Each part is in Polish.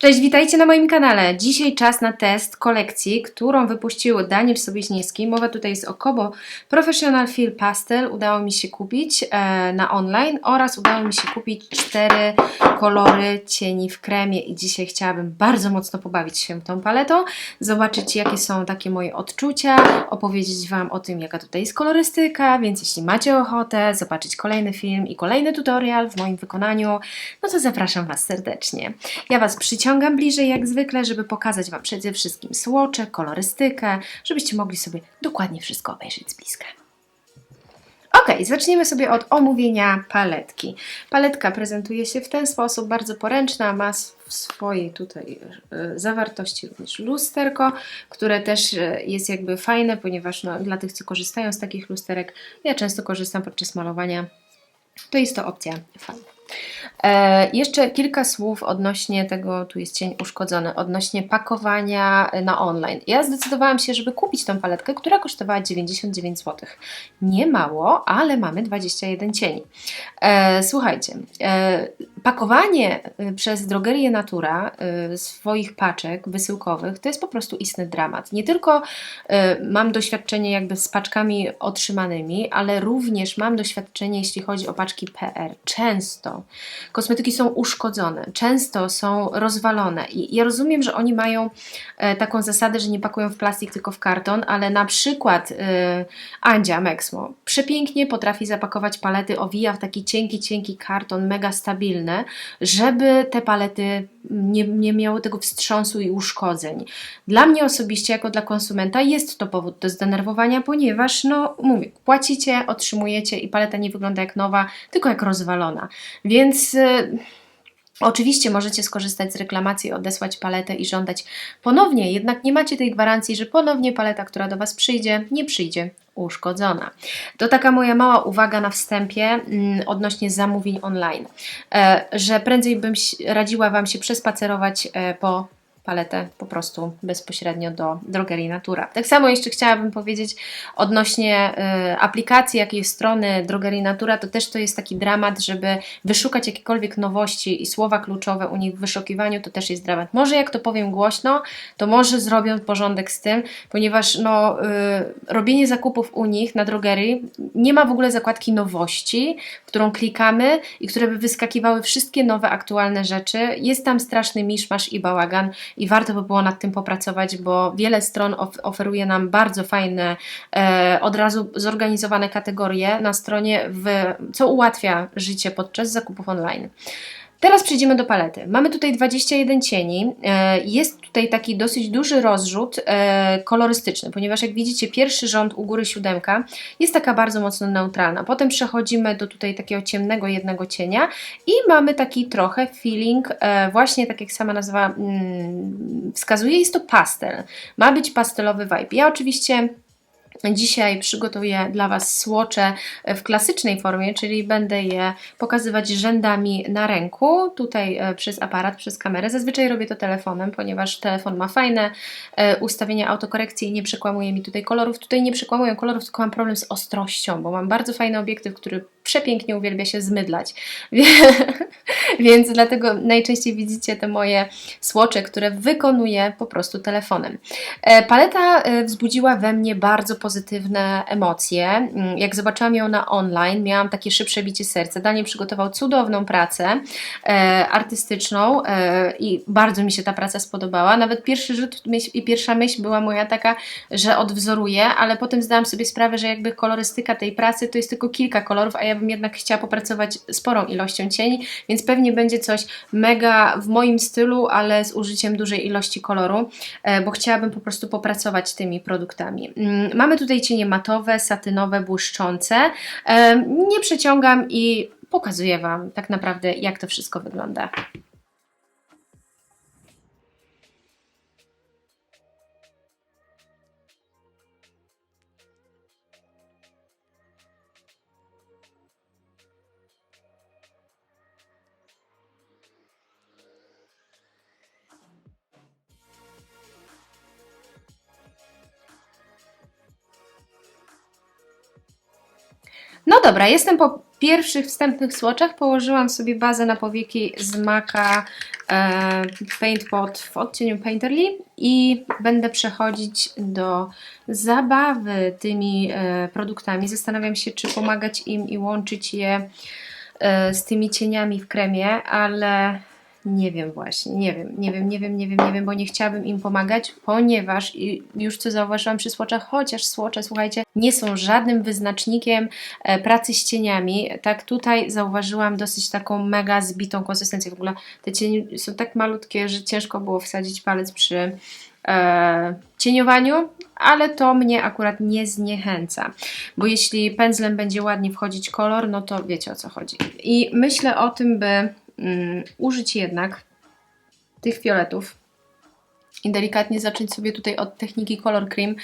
Cześć, witajcie na moim kanale. Dzisiaj czas na test kolekcji, którą wypuścił Daniel Sobieśniewski. Mowa tutaj jest o Kobo Professional Fill Pastel. Udało mi się kupić e, na online oraz udało mi się kupić cztery kolory cieni w kremie i dzisiaj chciałabym bardzo mocno pobawić się tą paletą, zobaczyć jakie są takie moje odczucia, opowiedzieć Wam o tym jaka tutaj jest kolorystyka, więc jeśli macie ochotę zobaczyć kolejny film i kolejny tutorial w moim wykonaniu, no to zapraszam Was serdecznie. Ja Was przyciągam bliżej jak zwykle, żeby pokazać Wam przede wszystkim słocze, kolorystykę, żebyście mogli sobie dokładnie wszystko obejrzeć z bliska. Ok, zaczniemy sobie od omówienia paletki. Paletka prezentuje się w ten sposób, bardzo poręczna, ma w swojej tutaj e, zawartości również lusterko, które też e, jest jakby fajne, ponieważ no, dla tych, co korzystają z takich lusterek, ja często korzystam podczas malowania, to jest to opcja fajna. E, jeszcze kilka słów odnośnie tego, tu jest cień uszkodzony, odnośnie pakowania na online. Ja zdecydowałam się, żeby kupić tą paletkę, która kosztowała 99 zł. Nie mało, ale mamy 21 cieni. E, słuchajcie, e, pakowanie e, przez drogerię Natura e, swoich paczek wysyłkowych to jest po prostu istny dramat. Nie tylko e, mam doświadczenie jakby z paczkami otrzymanymi, ale również mam doświadczenie, jeśli chodzi o paczki PR. Często kosmetyki są uszkodzone, często są rozwalone i ja rozumiem, że oni mają e, taką zasadę, że nie pakują w plastik, tylko w karton, ale na przykład Andzia Mexmo przepięknie potrafi zapakować palety, owija w taki cienki, cienki karton, mega stabilne, żeby te palety nie, nie miały tego wstrząsu i uszkodzeń. Dla mnie osobiście, jako dla konsumenta, jest to powód do zdenerwowania, ponieważ, no mówię, płacicie, otrzymujecie i paleta nie wygląda jak nowa, tylko jak rozwalona. Więc y, Oczywiście możecie skorzystać z reklamacji, odesłać paletę i żądać ponownie, jednak nie macie tej gwarancji, że ponownie paleta, która do Was przyjdzie, nie przyjdzie uszkodzona. To taka moja mała uwaga na wstępie mm, odnośnie zamówień online, e, że prędzej bym radziła Wam się przespacerować e, po paletę po prostu bezpośrednio do drogerii Natura. Tak samo jeszcze chciałabym powiedzieć odnośnie y, aplikacji, jakiej strony drogerii Natura, to też to jest taki dramat, żeby wyszukać jakiekolwiek nowości i słowa kluczowe u nich w wyszukiwaniu, to też jest dramat. Może jak to powiem głośno, to może zrobią porządek z tym, ponieważ no, y, robienie zakupów u nich na drogerii nie ma w ogóle zakładki nowości, którą klikamy i które by wyskakiwały wszystkie nowe, aktualne rzeczy. Jest tam straszny miszmasz i bałagan i warto by było nad tym popracować, bo wiele stron of oferuje nam bardzo fajne, e, od razu zorganizowane kategorie na stronie, w, co ułatwia życie podczas zakupów online. Teraz przejdziemy do palety. Mamy tutaj 21 cieni. E, jest tutaj taki dosyć duży rozrzut e, kolorystyczny, ponieważ jak widzicie pierwszy rząd u góry siódemka jest taka bardzo mocno neutralna. Potem przechodzimy do tutaj takiego ciemnego jednego cienia i mamy taki trochę feeling, e, właśnie tak jak sama nazwa mm, wskazuje, jest to pastel. Ma być pastelowy vibe. Ja oczywiście Dzisiaj przygotuję dla Was słocze w klasycznej formie, czyli będę je pokazywać rzędami na ręku, tutaj e, przez aparat, przez kamerę. Zazwyczaj robię to telefonem, ponieważ telefon ma fajne e, ustawienia autokorekcji i nie przekłamuje mi tutaj kolorów. Tutaj nie przekłamuję kolorów, tylko mam problem z ostrością, bo mam bardzo fajny obiektyw, który przepięknie uwielbia się zmydlać. Więc dlatego najczęściej widzicie te moje słocze, które wykonuję po prostu telefonem. E, paleta wzbudziła we mnie bardzo pozytywne emocje. Mm, jak zobaczyłam ją na online, miałam takie szybsze bicie serca. Daniel przygotował cudowną pracę e, artystyczną e, i bardzo mi się ta praca spodobała. Nawet pierwszy rzut myśl, i pierwsza myśl była moja taka, że odwzoruję, ale potem zdałam sobie sprawę, że jakby kolorystyka tej pracy to jest tylko kilka kolorów, a ja bym jednak chciała popracować sporą ilością cieni, więc pewnie będzie coś mega w moim stylu, ale z użyciem dużej ilości koloru, e, bo chciałabym po prostu popracować tymi produktami. Mm, tutaj cienie matowe, satynowe, błyszczące. Nie przeciągam i pokazuję Wam tak naprawdę, jak to wszystko wygląda. No dobra, jestem po pierwszych wstępnych słoczach. Położyłam sobie bazę na powieki z Maka e, Paint Pot w odcieniu Painterly i będę przechodzić do zabawy tymi e, produktami. Zastanawiam się, czy pomagać im i łączyć je e, z tymi cieniami w kremie, ale nie wiem właśnie, nie wiem, nie wiem, nie wiem, nie wiem, nie wiem, bo nie chciałabym im pomagać, ponieważ już co zauważyłam przy słoczach, chociaż słocze, słuchajcie, nie są żadnym wyznacznikiem e, pracy z cieniami. Tak tutaj zauważyłam dosyć taką mega zbitą konsystencję. W ogóle te cienie są tak malutkie, że ciężko było wsadzić palec przy e, cieniowaniu, ale to mnie akurat nie zniechęca, bo jeśli pędzlem będzie ładnie wchodzić kolor, no to wiecie o co chodzi. I myślę o tym, by mm, użyć jednak tych fioletów i delikatnie zacząć sobie tutaj od techniki Color Cream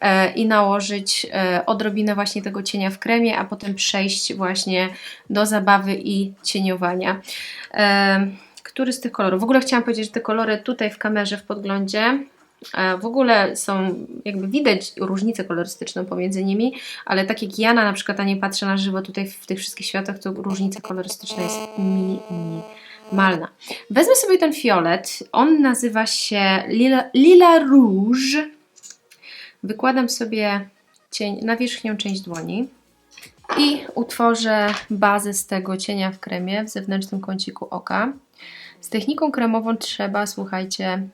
e, i nałożyć e, odrobinę właśnie tego cienia w kremie, a potem przejść właśnie do zabawy i cieniowania. E, który z tych kolorów? W ogóle chciałam powiedzieć, że te kolory tutaj w kamerze, w podglądzie w ogóle są, jakby widać różnicę kolorystyczną pomiędzy nimi, ale tak jak ja na przykład, a nie patrzę na żywo tutaj w tych wszystkich światach, to różnica kolorystyczna jest minimalna. Wezmę sobie ten fiolet, on nazywa się Lila, Lila Rouge. Wykładam sobie cień na wierzchnią część dłoni i utworzę bazę z tego cienia w kremie w zewnętrznym kąciku oka. Z techniką kremową trzeba, słuchajcie,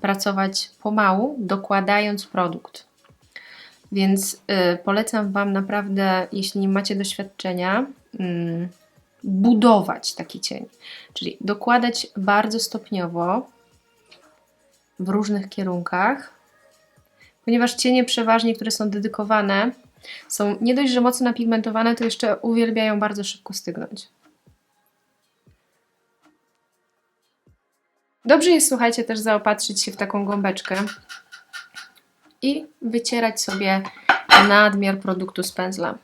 pracować pomału, dokładając produkt. Więc e, polecam Wam naprawdę, jeśli nie macie doświadczenia, mm, budować taki cień. Czyli dokładać bardzo stopniowo w różnych kierunkach, ponieważ cienie przeważnie, które są dedykowane, są nie dość, że mocno napigmentowane, to jeszcze uwielbiają bardzo szybko stygnąć. Dobrze jest, słuchajcie, też zaopatrzyć się w taką gąbeczkę i wycierać sobie nadmiar produktu z pędzla.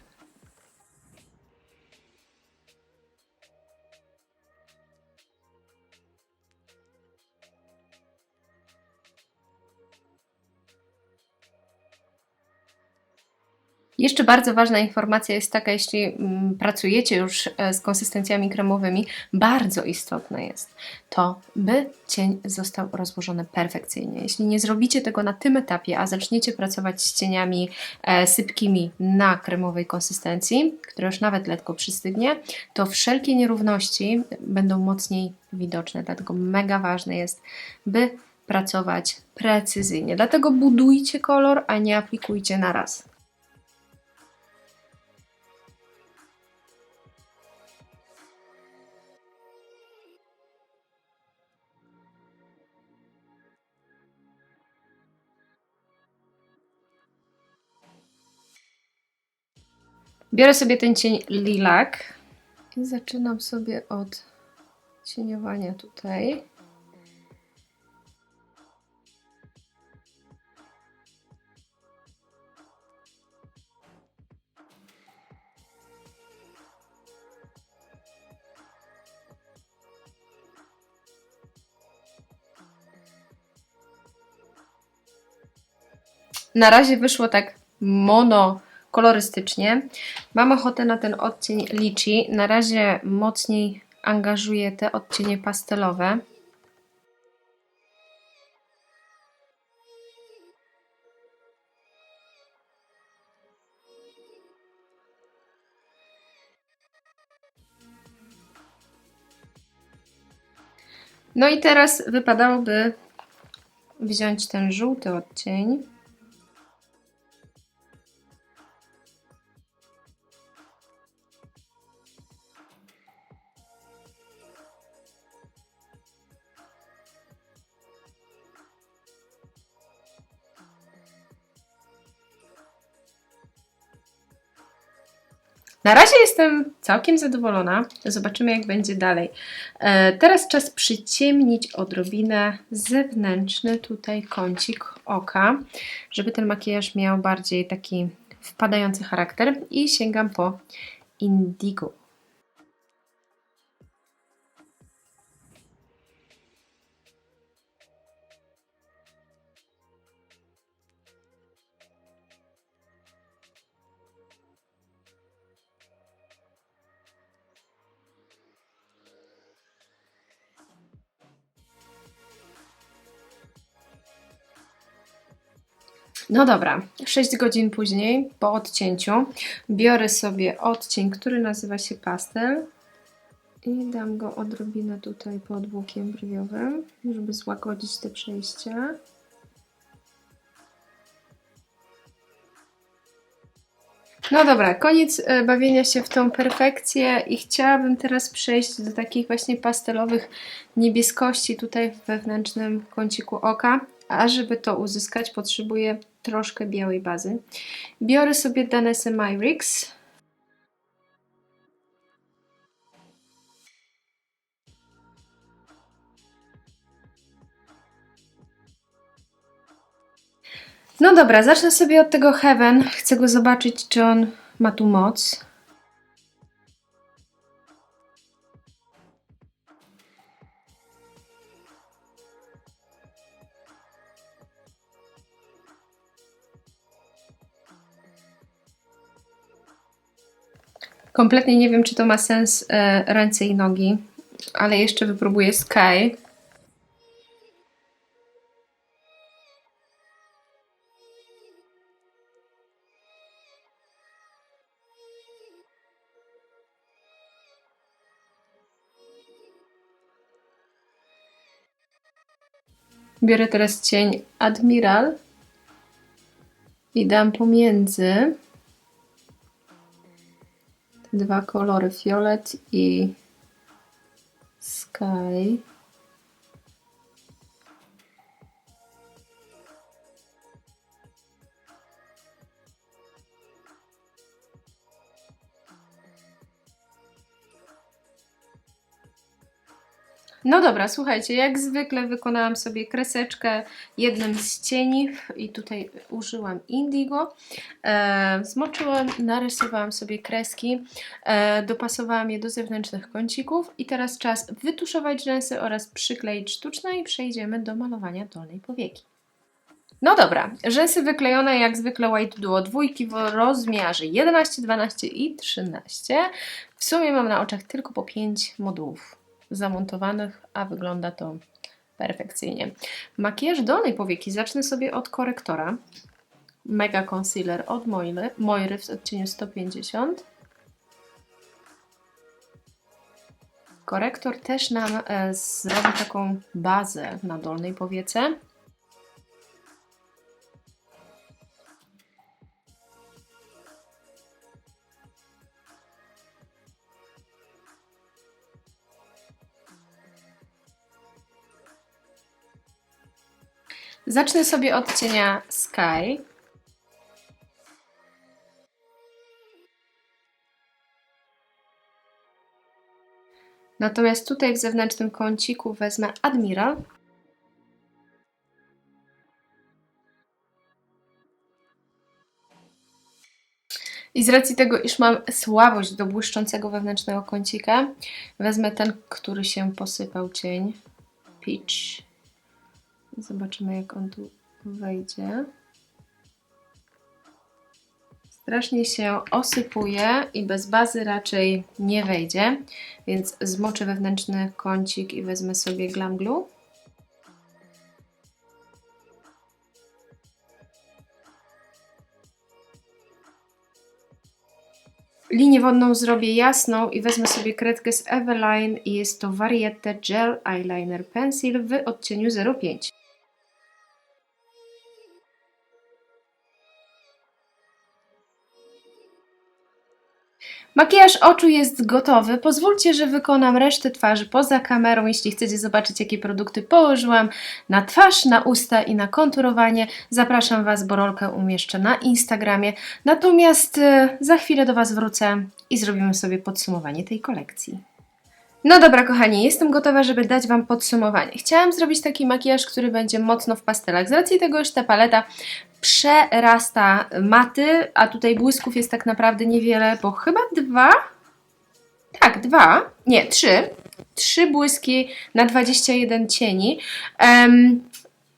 Jeszcze bardzo ważna informacja jest taka, jeśli mm, pracujecie już e, z konsystencjami kremowymi, bardzo istotne jest to, by cień został rozłożony perfekcyjnie. Jeśli nie zrobicie tego na tym etapie, a zaczniecie pracować z cieniami e, sypkimi na kremowej konsystencji, która już nawet lekko przystygnie, to wszelkie nierówności będą mocniej widoczne. Dlatego mega ważne jest, by pracować precyzyjnie. Dlatego budujcie kolor, a nie aplikujcie na raz. Biorę sobie ten cień lilak i zaczynam sobie od cieniowania tutaj. Na razie wyszło tak mono kolorystycznie. Mam ochotę na ten odcień Lichi. Na razie mocniej angażuję te odcienie pastelowe. No i teraz wypadałoby wziąć ten żółty odcień Na razie jestem całkiem zadowolona. Zobaczymy, jak będzie dalej. E, teraz czas przyciemnić odrobinę zewnętrzny tutaj kącik oka, żeby ten makijaż miał bardziej taki wpadający charakter i sięgam po indigo. No dobra, 6 godzin później, po odcięciu, biorę sobie odcień, który nazywa się pastel i dam go odrobinę tutaj pod łukiem brwiowym, żeby złagodzić te przejścia. No dobra, koniec e, bawienia się w tą perfekcję i chciałabym teraz przejść do takich właśnie pastelowych niebieskości tutaj w wewnętrznym kąciku oka. A żeby to uzyskać, potrzebuję troszkę białej bazy. Biorę sobie Danesse Myrix. No dobra, zacznę sobie od tego Heaven. Chcę go zobaczyć, czy on ma tu moc. Kompletnie nie wiem, czy to ma sens e, ręce i nogi, ale jeszcze wypróbuję Sky. Biorę teraz cień Admiral i dam pomiędzy dwa kolory, fiolet i sky. No dobra, słuchajcie, jak zwykle wykonałam sobie kreseczkę jednym z cieni i tutaj użyłam indigo. E, zmoczyłam, narysowałam sobie kreski, e, dopasowałam je do zewnętrznych kącików i teraz czas wytuszować rzęsy oraz przykleić sztuczne i przejdziemy do malowania dolnej powieki. No dobra, rzęsy wyklejone jak zwykle White Duo dwójki w rozmiarze 11, 12 i 13. W sumie mam na oczach tylko po 5 modułów zamontowanych, a wygląda to perfekcyjnie. Makijaż dolnej powieki zacznę sobie od korektora. Mega Concealer od Moiry, Moiry w odcieniu 150. Korektor też nam e, zrobi taką bazę na dolnej powiece. Zacznę sobie od cienia Sky. Natomiast tutaj w zewnętrznym kąciku wezmę Admiral. I z racji tego, iż mam słabość do błyszczącego wewnętrznego kącika, wezmę ten, który się posypał cień. Peach. Zobaczymy, jak on tu wejdzie. Strasznie się osypuje i bez bazy raczej nie wejdzie, więc zmoczę wewnętrzny kącik i wezmę sobie Glam Glue. Linię wodną zrobię jasną i wezmę sobie kredkę z Eveline i jest to Variette Gel Eyeliner Pencil w odcieniu 05. Makijaż oczu jest gotowy. Pozwólcie, że wykonam resztę twarzy poza kamerą. Jeśli chcecie zobaczyć, jakie produkty położyłam na twarz, na usta i na konturowanie, zapraszam Was, bo rolkę umieszczę na Instagramie. Natomiast e, za chwilę do Was wrócę i zrobimy sobie podsumowanie tej kolekcji. No dobra, kochani, jestem gotowa, żeby dać Wam podsumowanie. Chciałam zrobić taki makijaż, który będzie mocno w pastelach. Z racji tego, że ta paleta przerasta maty, a tutaj błysków jest tak naprawdę niewiele, bo chyba dwa, tak, dwa, nie, trzy, trzy błyski na 21 cieni. Um,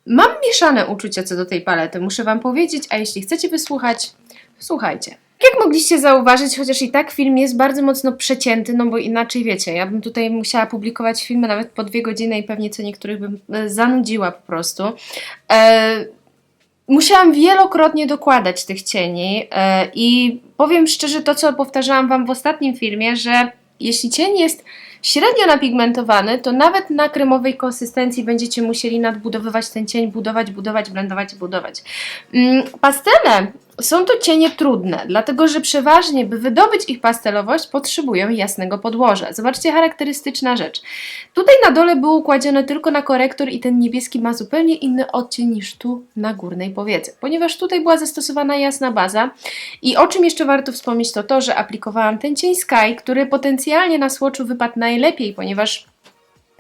mam mieszane uczucia co do tej palety, muszę Wam powiedzieć, a jeśli chcecie wysłuchać, słuchajcie. Jak mogliście zauważyć, chociaż i tak film jest bardzo mocno przecięty, no bo inaczej wiecie, ja bym tutaj musiała publikować filmy nawet po dwie godziny i pewnie co niektórych bym e, zanudziła po prostu. E, Musiałam wielokrotnie dokładać tych cieni e, i powiem szczerze to, co powtarzałam Wam w ostatnim filmie, że jeśli cień jest średnio napigmentowany, to nawet na kremowej konsystencji będziecie musieli nadbudowywać ten cień, budować, budować, blendować, budować. Mm, Pastele są to cienie trudne, dlatego że przeważnie, by wydobyć ich pastelowość, potrzebują jasnego podłoża. Zobaczcie, charakterystyczna rzecz. Tutaj na dole było układzione tylko na korektor i ten niebieski ma zupełnie inny odcień niż tu na górnej powiece, ponieważ tutaj była zastosowana jasna baza i o czym jeszcze warto wspomnieć to to, że aplikowałam ten cień Sky, który potencjalnie na słoczu wypadł najlepiej, ponieważ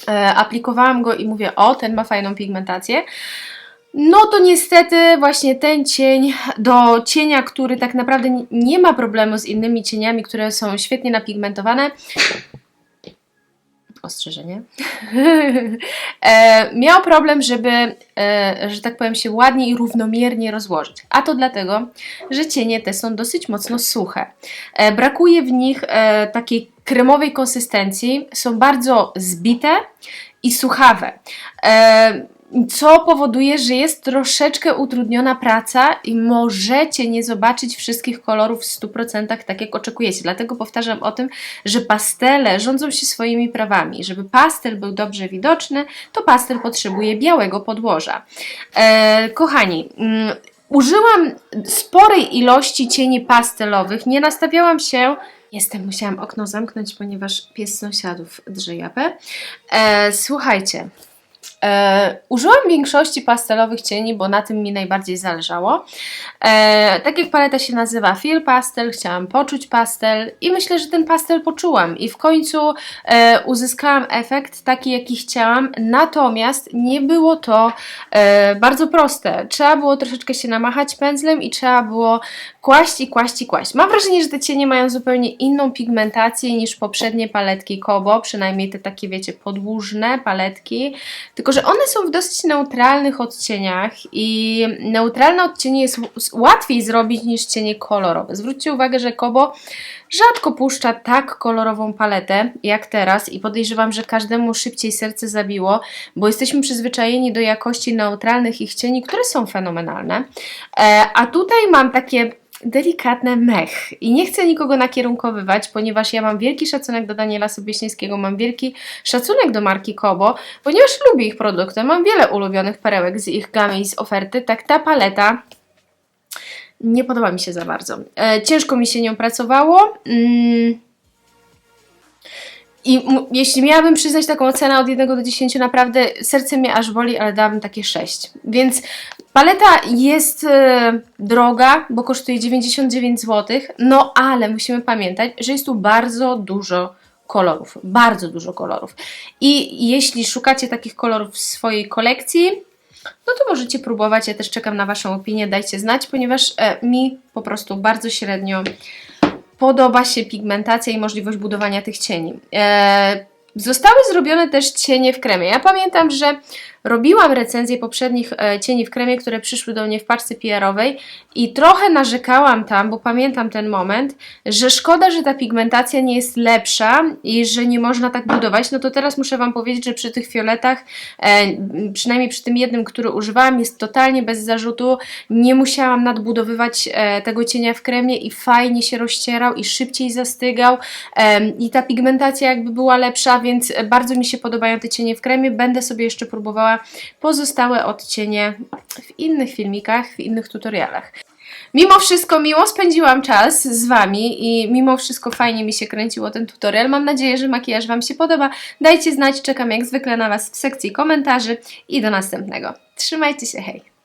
e, aplikowałam go i mówię, o, ten ma fajną pigmentację, no to niestety właśnie ten cień do cienia, który tak naprawdę nie- ma problemu z innymi cieniami, które są świetnie napigmentowane. Ostrzeżenie. e, miał problem, żeby, e, że tak powiem, się ładnie i równomiernie rozłożyć. A to dlatego, że cienie te są dosyć mocno suche. E, brakuje w nich e, takiej kremowej konsystencji, są bardzo zbite i suchawe. E, co powoduje, że jest troszeczkę utrudniona praca i możecie nie zobaczyć wszystkich kolorów w 100% tak jak oczekujecie. Dlatego powtarzam o tym, że pastele rządzą się swoimi prawami. Żeby pastel był dobrze widoczny, to pastel potrzebuje białego podłoża. E, kochani, mm, użyłam sporej ilości cieni pastelowych, nie nastawiałam się Jestem, musiałam okno zamknąć, ponieważ pies sąsiadów drze japę. E, słuchajcie, E, użyłam większości pastelowych cieni, bo na tym mi najbardziej zależało. E, tak jak paleta się nazywa Feel Pastel, chciałam poczuć pastel i myślę, że ten pastel poczułam i w końcu e, uzyskałam efekt taki, jaki chciałam, natomiast nie było to e, bardzo proste. Trzeba było troszeczkę się namachać pędzlem i trzeba było kłaść i kłaść i kłaść. Mam wrażenie, że te cienie mają zupełnie inną pigmentację niż poprzednie paletki Kobo, przynajmniej te takie, wiecie, podłużne paletki, tylko że one są w dosyć neutralnych odcieniach i neutralne odcienie jest łatwiej zrobić niż cienie kolorowe. Zwróćcie uwagę, że Kobo rzadko puszcza tak kolorową paletę jak teraz i podejrzewam, że każdemu szybciej serce zabiło, bo jesteśmy przyzwyczajeni do jakości neutralnych ich cieni, które są fenomenalne. E, a tutaj mam takie delikatne mech. I nie chcę nikogo nakierunkowywać, ponieważ ja mam wielki szacunek do Daniela Sobieśnickiego, mam wielki szacunek do marki Kobo, ponieważ lubię ich produkty, mam wiele ulubionych perełek z ich gamy i z oferty, tak ta paleta nie podoba mi się za bardzo. E, ciężko mi się nią pracowało. Mm. I jeśli miałabym przyznać taką ocenę od 1 do 10, naprawdę serce mnie aż boli, ale dałabym takie 6. Więc paleta jest e, droga, bo kosztuje 99 zł, no ale musimy pamiętać, że jest tu bardzo dużo kolorów. Bardzo dużo kolorów. I jeśli szukacie takich kolorów w swojej kolekcji, no to możecie próbować. Ja też czekam na Waszą opinię, dajcie znać, ponieważ e, mi po prostu bardzo średnio podoba się pigmentacja i możliwość budowania tych cieni. E, zostały zrobione też cienie w kremie. Ja pamiętam, że robiłam recenzję poprzednich e, cieni w kremie, które przyszły do mnie w paczce PR-owej i trochę narzekałam tam, bo pamiętam ten moment, że szkoda, że ta pigmentacja nie jest lepsza i że nie można tak budować. No to teraz muszę Wam powiedzieć, że przy tych fioletach, e, przynajmniej przy tym jednym, który używałam, jest totalnie bez zarzutu. Nie musiałam nadbudowywać e, tego cienia w kremie i fajnie się rozcierał i szybciej zastygał i ta pigmentacja jakby była lepsza, więc bardzo mi się podobają te cienie w kremie. Będę sobie jeszcze próbowała pozostałe odcienie w innych filmikach, w innych tutorialach. Mimo wszystko miło spędziłam czas z Wami i mimo wszystko fajnie mi się kręciło ten tutorial. Mam nadzieję, że makijaż Wam się podoba. Dajcie znać, czekam jak zwykle na Was w sekcji komentarzy i do następnego. Trzymajcie się, hej!